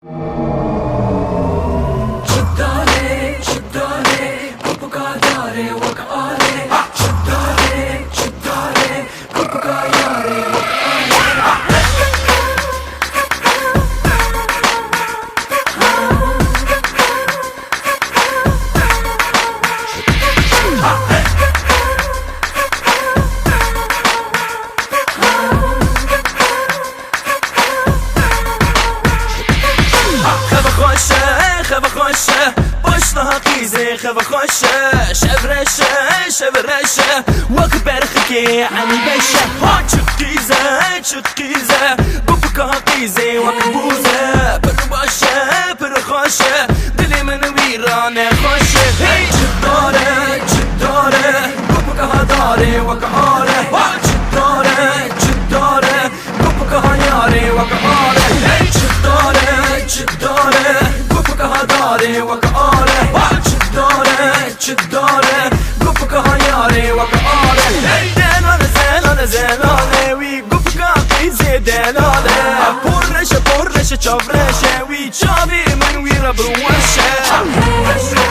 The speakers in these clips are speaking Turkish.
Should I, should I, زيخ فخش شبرش شبرش وكبر خكي عن بشة شت كيزة شت كيزة ببكا قيزة وكبوزة برباشة برخاشة دلي من ويرانة خاشة هي جدارة جدارة ببكا دارة وكعارة ناري وكأري هيدان وانا زين وانا زين انا ويقف كافي زيدان انا بورشة بورشة شافرشة ويتشافي من ويرا بروشة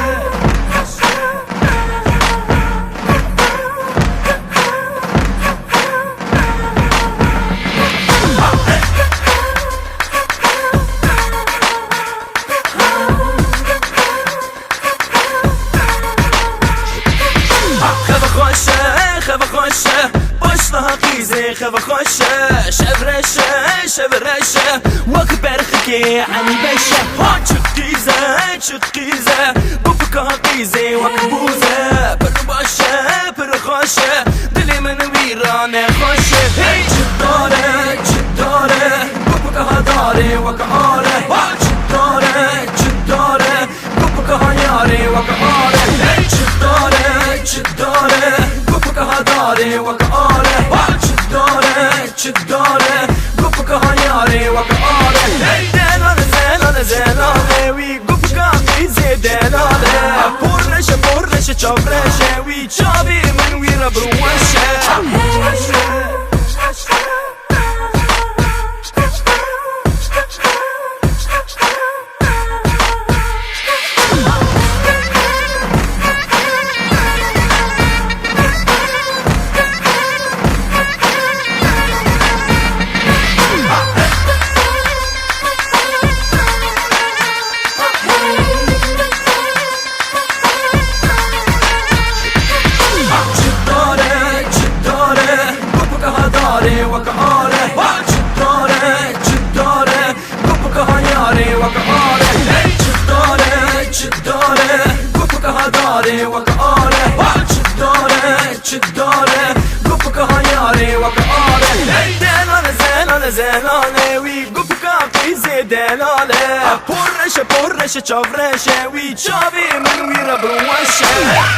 خوشه خف خوشه باش لها قیزه خف خوشه شبرشه شبرشه وقت برخکی عن بشه ها چت قیزه چت قیزه بفکه قیزه وقت بوزه برو باشه chubby, chubby, man, we're number one, shit. ce dore Gupu ca hanyare, wa ca are Ei, denale, zenale, zenale Ui, gupu ca pize, denale A porreșe, porreșe, ce-o vreșe Ui, ce-ave, mângira, brumășe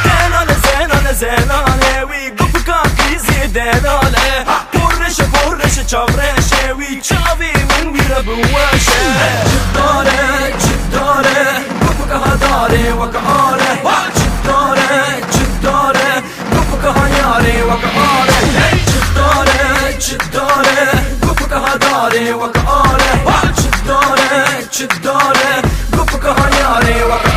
Denale, zenale, zenale Ui, gupu ca pize, denale A porreșe, porreșe, ce-o vreșe Ui, ce-ave, mângira, brumășe Ce dore, ce dore Gupu ca hadare, wa ca are Ce dore, ce dore وقاره چه داره چه داره گفت که هنیاره وقاره